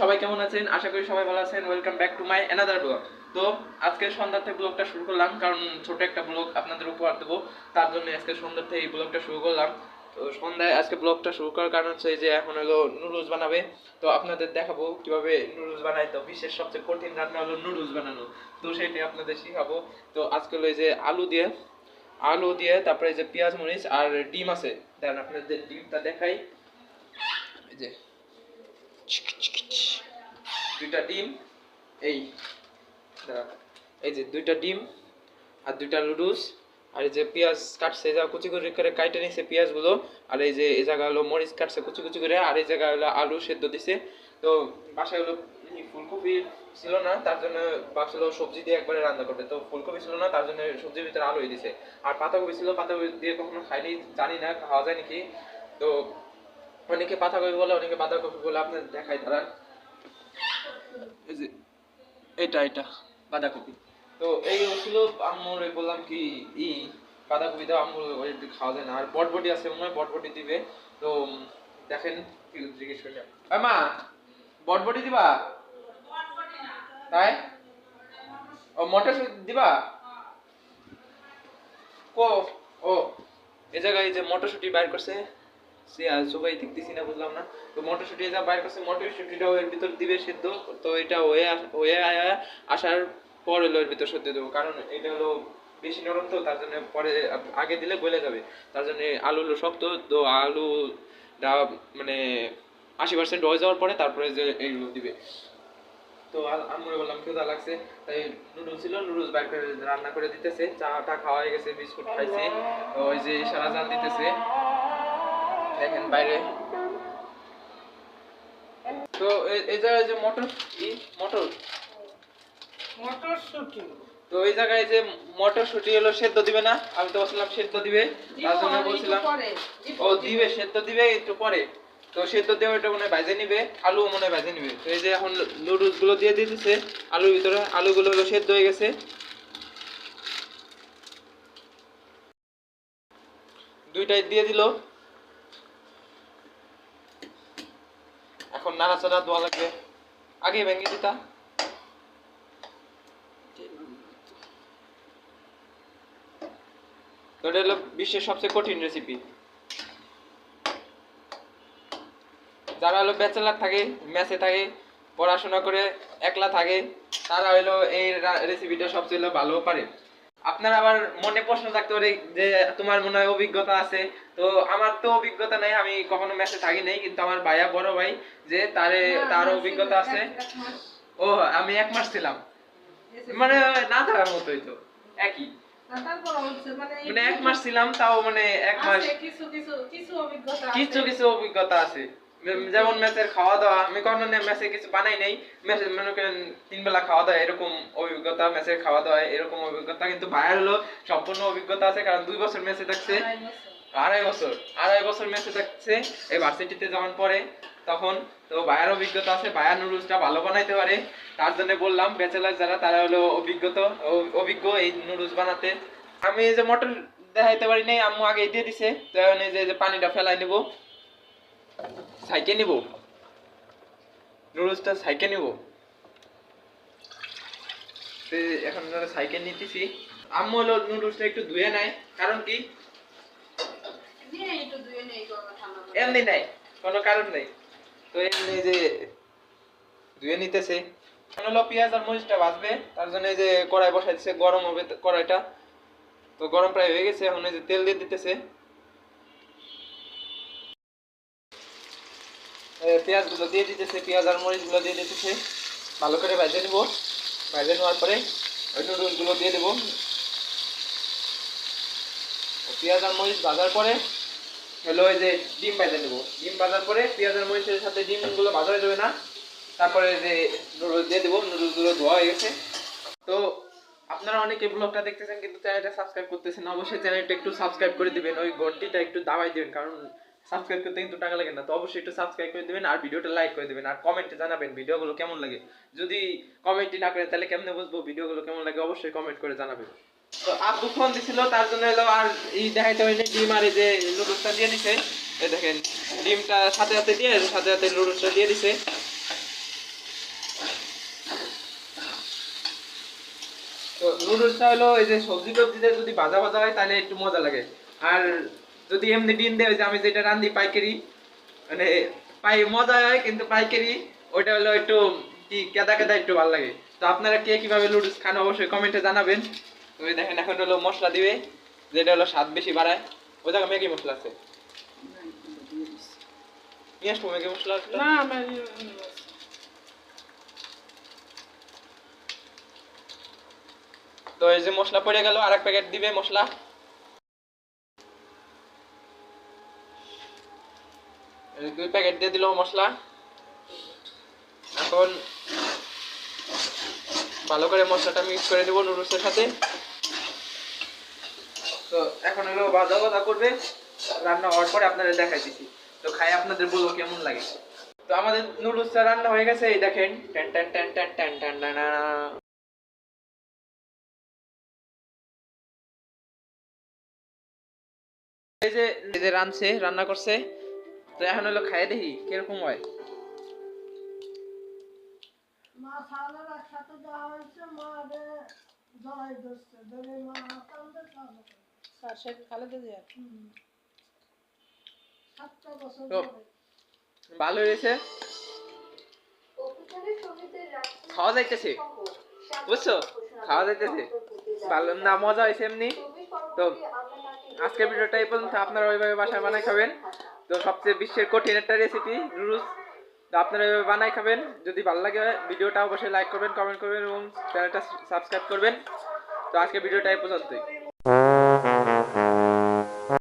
সবাই কেমন আছেন? আশা করি সবাই ভালো আছেন। Welcome back to my another blog তো আজকে থেকে ব্লগটা শুরু করলাম, কারণ ছোট একটা ব্লগ আপনাদের উপহার দেবো। তার জন্য আজকে থেকে এই ব্লগটা শুরু করলাম। তো সন্ধ্যায় আজকে ব্লগটা শুরু করার কারণ হচ্ছে যে এখন হলো নুডলস বানাবে। তো আপনাদের দেখাবো কীভাবে নুডলস বানায়। তো বিশ্বের সবচেয়ে কঠিন রান্না হলো নুডলস বানানো। তো সেটাই আপনাদের শেখাবো। তো আজকে হলো যে আলু দিয়ে আলু দিয়ে তারপরে যে পেঁয়াজ মরিচ আর ডিম আছে। দেন আপনাদের ডিমটা দেখাই। এই যে দুইটা ডিম, এই। এই যে দুইটা ডিম আর দুইটা নুডলস, আর এই যে পেঁয়াজ কাটছে যা কুচি কুচি করে কাইটে নিছে পেঁয়াজগুলো, আর এই যে এই জায়গা হলো মরিচ কাটছে, কুচি কুচি করে, আর এই জায়গা হলো আলু সেদ্ধ দিছে। তো বাসায় হলো ফুলকপি ছিল না, তার জন্য ভাবছিল সবজি দিয়ে একবারে রান্না করবে। তো ফুলকপি ছিল না, তার জন্য সবজির ভিতরে আলুই দিছে। আর পাতাকপি ছিল, পাতাকপি দিয়ে কখনো খাইনি, জানি না, খাওয়া যায় নাকি। তো অনেকে পাতাকপি বলে, অনেকে বাঁধাকপি বলে আপনার দেখাই তারা। এটা এটা বাঁধাকপি তো এই ছিল আম্মুর বললাম কি, ই বাঁধাকপি দাও আম্মুর খাওয়া যায় না। আর বটবটি আছে মনে হয়, বটবটি দিবে। তো দেখেন জিজ্ঞেস করলাম মা, বটবটি দিবা? তাই? ও মটর দিবা? কো, ও, এ জায়গায় যে মটরশুটি বাইর করছে। সবাই দেখতেছি না, বুঝলাম না। তো মটরশুটি যা বাইর করছে মটরশুটিটাও এর ভিতর দিবে সেদ্ধ, তো এটা আস- হয়ে আসার পর হলো এর ভিতর সেদ্ধ দেবো। কারণ এটা হলো বেশি নরম তো, তার জন্য পরে আগে দিলে গলে যাবে। তার জন্য আলু হলো শক্ত, তো আলুটা মানে আশি পার্সেন্ট হয়ে যাওয়ার পরে তারপরে যে এইগুলো দিবে। তো আমরা বললাম ক্ষুধা লাগছে, তাই নুডলস ছিল, নুডলস বাইর করে রান্না করে দিতেছে। চাটা খাওয়া হয়ে গেছে, বিস্কুট খাইছে ওই যে সারা জাল দিতেছে। দেখেন বাইরে। তো এই জায়গায় যে মটর ই মটর? মটরশুঁটি তো এই জায়গায় যে মটরশুটি হলো সেদ্ধ দিবে না? আমি তো বলছিলাম সেদ্ধ দিবে। তার জন্য বলছিলাম ও দিবে সেদ্ধ দিবে একটু পরে। তো সেদ্ধ দিয়ে ওইটা মনে ভাজে নিবে আলু মনে ভাজে নিবে। তো এই যে এখন নুডলসগুলো দিয়ে দিতেছে আলুর ভিতরে আলুগুলো হলো সেদ্ধ হয়ে গেছে। দুইটাই দিয়ে দিল এখন নাড়াচাড়া দেওয়া লাগবে। আগে ভেঙে দিতা হলো বিশ্বের সবচেয়ে কঠিন রেসিপি যারা হলো ব্যাচেলার থাকে মেসে থাকে, পড়াশোনা করে একলা থাকে, তারা হলো এই রেসিপিটা সবচেয়ে ভালো পারে। আপনার আবার মনে প্রশ্ন থাকতে পারে যে তোমার মনে হয় অভিজ্ঞতা আছে। তো আমার তো অভিজ্ঞতা নাই আমি কখনো মেসে থাকি নাই কিন্তু আমার ভাইয়া বড় ভাই যে তারে তার অভিজ্ঞতা আছে। ও আমি এক মাস ছিলাম। মানে না থাকার মতোই তো একই। মানে এক মাস ছিলাম তাও মানে এক মাস। কিছু কিছু অভিজ্ঞতা আছে। যেমন মেসের খাওয়া দাওয়া আমি কখনো মেসে কিছু বানাই নাই। মেসে মনে করেন তিন বেলা খাওয়া দাওয়া এরকম অভিজ্ঞতা মেসের খাওয়া দাওয়া এরকম অভিজ্ঞতা। কিন্তু ভাইয়ের হলো সম্পূর্ণ অভিজ্ঞতা আছে কারণ দুই বছর মেসে থাকছে। আড়াই বছর। আড়াই বছর মেসে থাকছে। এই ভার্সিটিতে যাওয়ার পরে তখন তো ভাইয়ার অভিজ্ঞতা আছে। ভাইয়ার নুডলসটা ভালো বানাইতে পারে। তার জন্য বললাম ব্যাচেলার যারা তারা হলো অভিজ্ঞতা অভিজ্ঞ এই নুডলস বানাতে। আমি এই যে মটর দেখাইতে পারি নাই আম্মু আগে দিয়ে দিছে। তো এই যে পানিটা ফেলাই নেব। সাইকে নিব। নুডলসটা সাইকে নিব। এখন সাইকে নিতেছি। আম্মু হলো নুডলসটা একটু ধুয়ে নেয়, কারণ কি? এমনি নাই, কোনো কারণ নেই। তো এমনি যে ধুয়ে নিতেছে। হলো পেঁয়াজ আর মরিচটা ভাজবে, তার জন্য এই যে কড়াই বসাই গরম হবে কড়াইটা। তো গরম প্রায় হয়ে গেছে, এখন এই যে তেল দিয়ে দিতেছে। পেঁয়াজগুলো দিয়ে দিতেছে, পেঁয়াজ আর মরিচগুলো দিয়ে দিতেছে। ভালো করে ভেজে নিব। ভেজে নেওয়ার পরে ওই নুডলসগুলো দিয়ে দেবো। পেঁয়াজ আর মরিচ ভাজার পরে হলো ওই যে ডিম ভাজা নেব। ডিম ভাজার পরে পেঁয়াজ আর মরিচের সাথে ডিমগুলো ভাজা হয়ে যাবে না। তারপরে যে নুডলস দিয়ে দেবো। নুডলসগুলো ধোয়া হয়ে গেছে। তো আপনারা অনেকে ব্লগটা দেখতেছেন, কিন্তু চ্যানেলটা সাবস্ক্রাইব করতেছেন অবশ্যই চ্যানেলটা একটু সাবস্ক্রাইব করে দিবেন। ওই ঘন্টিটা একটু দাবাই দিবেন, কারণ সাবস্ক্রাইব করতে কিন্তু টাকা লাগে না, তো অবশ্যই একটু সাবস্ক্রাইব করে দিবেন আর ভিডিওটা লাইক করে দিবেন আর কমেন্টে জানাবেন ভিডিওগুলো কেমন লাগে। যদি কমেন্টই না করেন তাহলে কেমনে বুঝব ভিডিওগুলো কেমন লাগে? অবশ্যই কমেন্ট করে জানাবেন। তো আব্বু ফোন দিছিল, তার জন্য এলো আর এই দেখাইতে হয়নি, ডিম আর এই যে নুডলসটা দিয়ে দিছে। এই দেখেন, ডিমটা সাথে সাথে দিয়ে, সাথে সাথে নুডলসটা দিয়ে দিছে। তো নুডলসটা হলো এই যে সবজি টবজিতে যদি ভাজা ভাজা হয়, তাহলে একটু মজা লাগে। আর যদি এমনি ডিম দেয় যে আমি যেটা রান্ধি পাইকারি মানে পাই মজা হয় কিন্তু পাইকারি ওইটা হলো একটু কি কেদা কেদা একটু ভালো লাগে। তো আপনারা কে কীভাবে নুডলস খান অবশ্যই কমেন্টে জানাবেন। তো দেখেন এখন হলো মশলা দিবে যেটা হলো স্বাদ বেশি বাড়ায়। ওই জায়গায় ম্যাগি মশলা আছে। নিয়ে আসব ম্যাগি মশলা না তো এই যে মশলা পড়ে গেল আর এক প্যাকেট দিবে মশলা। দুই প্যাকেট দিয়ে দিল মশলা। এখন ভালো করে মশলাটা মিক্স করে দেবো নুডলসের সাথে। তো এখন এগুলো ভাজা কথা করবে, রান্না হওয়ার পরে আপনাদের দেখাই দিচ্ছি তো খাই আপনাদের বলব কেমন লাগে। তো আমাদের নুডলসটা রান্না হয়ে গেছে, এই দেখেন। Ten ten ten ten ten ten এই যে রান্না করছে। তো এখন হলো খাইয়ে দেখি কীরকম হয়? মা খাওয়ানোর একসাথে দেওয়া হয়েছে মা আগে জড়াই ধরছে ধরে মা কান্দে খাওয়ানো স্যার শেখ খালেদা জিয়া? সাতটা বছর ভালো হয়েছে? খাওয়া যাইতেছে। বুঝছ? খাওয়া যাইতেছে। ভালো না মজা হয়েছে এমনি। তো আজকের ভিডিওটা এই পর্যন্ত। আপনারা ওইভাবে বাসায় বানাই খাবেন। তো সবচেয়ে বিশ্বের কঠিন একটা রেসিপি নুডলস তো আপনারা এভাবে বানাই খাবেন। যদি ভালো লাগে, ভিডিওটা অবশ্যই লাইক করবেন কমেন্ট করবেন এবং চ্যানেলটা সাবস্ক্রাইব করবেন। তো আজকে ভিডিওটা এই পর্যন্তই।